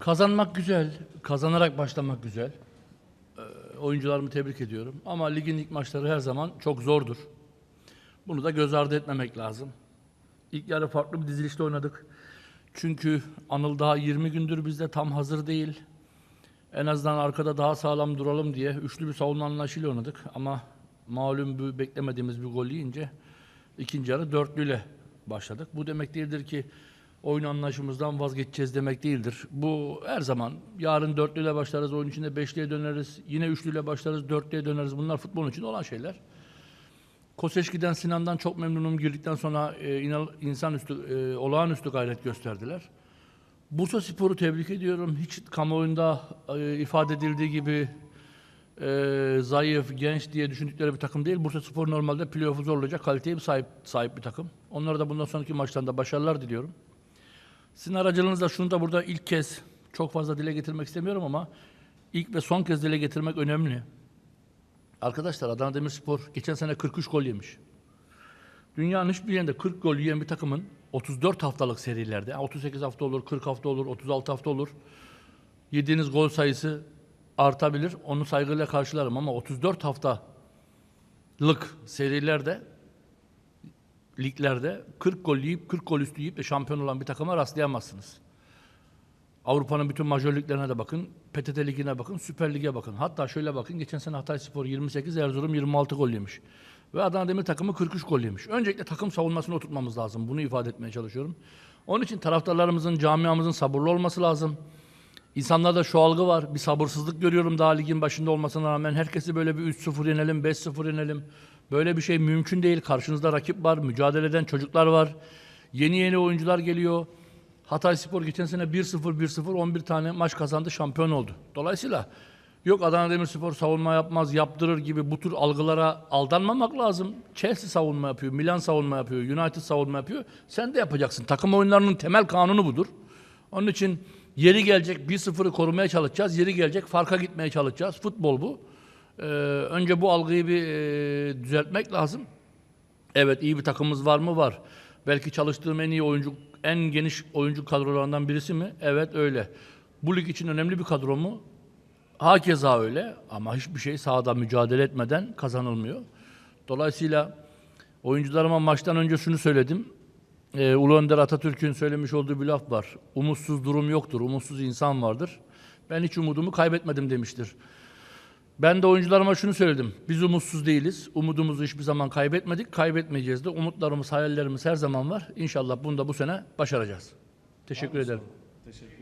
Kazanmak güzel, kazanarak başlamak güzel. Ee, oyuncularımı tebrik ediyorum. Ama ligin ilk maçları her zaman çok zordur. Bunu da göz ardı etmemek lazım. İlk yarı farklı bir dizilişte oynadık. Çünkü Anıl daha 20 gündür bizde tam hazır değil. En azından arkada daha sağlam duralım diye üçlü bir savunma anlayışıyla oynadık. Ama malum bir beklemediğimiz bir gol yiyince ikinci yarı dörtlüyle başladık. Bu demek değildir ki oyun anlayışımızdan vazgeçeceğiz demek değildir. Bu her zaman yarın dörtlüyle başlarız, oyun içinde beşliye döneriz, yine üçlüyle başlarız, dörtlüye döneriz. Bunlar futbolun içinde olan şeyler. Koseşki'den Sinan'dan çok memnunum. Girdikten sonra e, inan, insanüstü, e, olağanüstü gayret gösterdiler. Bursa Spor'u tebrik ediyorum. Hiç kamuoyunda e, ifade edildiği gibi e, zayıf, genç diye düşündükleri bir takım değil. Bursa Spor normalde playoff'u zorlayacak kaliteye sahip, sahip bir takım. Onlara da bundan sonraki maçlarında başarılar diliyorum. Sizin aracılığınızla şunu da burada ilk kez çok fazla dile getirmek istemiyorum ama ilk ve son kez dile getirmek önemli. Arkadaşlar Adana Demirspor geçen sene 43 gol yemiş. Dünyanın hiçbir yerinde 40 gol yiyen bir takımın 34 haftalık serilerde, yani 38 hafta olur, 40 hafta olur, 36 hafta olur. Yediğiniz gol sayısı artabilir. Onu saygıyla karşılarım ama 34 haftalık serilerde liglerde 40 gol yiyip 40 gol üstü yiyip de şampiyon olan bir takıma rastlayamazsınız. Avrupa'nın bütün majör liglerine de bakın, PTT Ligi'ne bakın, Süper Lig'e bakın. Hatta şöyle bakın, geçen sene Hatay Spor 28, Erzurum 26 gol yemiş. Ve Adana Demir takımı 43 gol yemiş. Öncelikle takım savunmasını oturtmamız lazım. Bunu ifade etmeye çalışıyorum. Onun için taraftarlarımızın, camiamızın sabırlı olması lazım. İnsanlarda şu algı var. Bir sabırsızlık görüyorum daha ligin başında olmasına rağmen. Herkesi böyle bir 3-0 yenelim, 5-0 yenelim. Böyle bir şey mümkün değil. Karşınızda rakip var, mücadele eden çocuklar var. Yeni yeni oyuncular geliyor. Hatay Spor geçen sene 1-0, 1-0, 11 tane maç kazandı, şampiyon oldu. Dolayısıyla yok Adana Demirspor savunma yapmaz, yaptırır gibi bu tür algılara aldanmamak lazım. Chelsea savunma yapıyor, Milan savunma yapıyor, United savunma yapıyor. Sen de yapacaksın. Takım oyunlarının temel kanunu budur. Onun için yeri gelecek 1-0'ı korumaya çalışacağız. Yeri gelecek farka gitmeye çalışacağız. Futbol bu. Ee, önce bu algıyı bir e, düzeltmek lazım. Evet iyi bir takımımız var mı? Var. Belki çalıştığım en iyi oyuncu, en geniş oyuncu kadrolarından birisi mi? Evet öyle. Bu lig için önemli bir kadro mu? Hakeza öyle ama hiçbir şey sahada mücadele etmeden kazanılmıyor. Dolayısıyla oyuncularıma maçtan önce şunu söyledim. Ee, Ulu Önder Atatürk'ün söylemiş olduğu bir laf var. Umutsuz durum yoktur, umutsuz insan vardır. Ben hiç umudumu kaybetmedim demiştir. Ben de oyuncularıma şunu söyledim. Biz umutsuz değiliz. Umudumuzu hiçbir zaman kaybetmedik. Kaybetmeyeceğiz de. Umutlarımız, hayallerimiz her zaman var. İnşallah bunu da bu sene başaracağız. Teşekkür ederim. Gelsin.